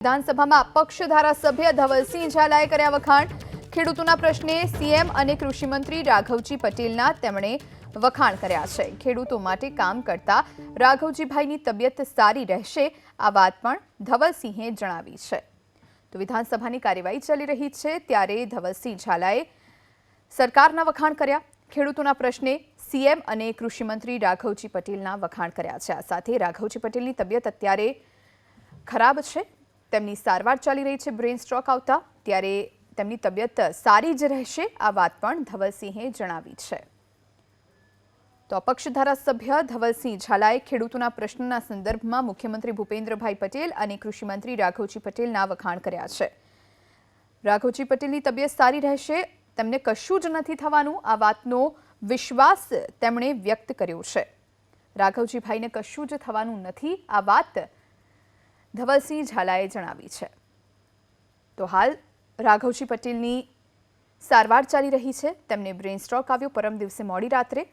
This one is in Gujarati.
વિધાનસભામાં અપક્ષ ધારાસભ્ય ધવલસિંહ ઝાલાએ કર્યા વખાણ. ખેડૂતોના પ્રશ્ને સીએમ અને કૃષિમંત્રી રાઘવજી પટેલના તેમણે વખાણ કર્યા છે. ખેડૂતો માટે કામ કરતા રાઘવજીભાઈની તબિયત સારી રહેશે, આ વાત પણ ધવલસિંહે જણાવી છે. તો વિધાનસભાની કાર્યવાહી ચાલી રહી છે, ત્યારે ધવલસિંહ ઝાલાએ સરકારના વખાણ કર્યા. ખેડૂતોના પ્રશ્ને સીએમ અને કૃષિમંત્રી રાઘવજી પટેલના વખાણ કર્યા છે. આ સાથે રાઘવજી પટેલની તબિયત અત્યારે ખરાબ છે. તેમની સારવાર ચાલી રહી છે બ્રેન સ્ટ્રોક આવતા, ત્યારે તેમની તબિયત સારી જ રહેશે, આ વાત પણ ધવલસિંહે જણાવી છે. તો અપક્ષ ધારાસભ્ય ધવલસિંહ ઝાલાએ ખેડૂતોના પ્રશ્નના સંદર્ભમાં મુખ્યમંત્રી ભૂપેન્દ્રભાઈ પટેલ અને કૃષિમંત્રી રાઘવજી પટેલના વખાણ કર્યા છે. રાઘવજી પટેલની તબિયત સારી રહેશે, તેમને કશું જ નથી થવાનું, આ વાતનો વિશ્વાસ તેમણે વ્યક્ત કર્યો છે. રાઘવજીભાઈને કશું જ થવાનું નથી, આ વાત ધવલસિંહ ઝાલાએ જણાવી છે. તો હાલ રાઘવજી પટેલની સારવાર ચાલી રહી છે. તેમને બ્રેન સ્ટ્રોક આવ્યો પરમ દિવસે મોડી રાત્રે.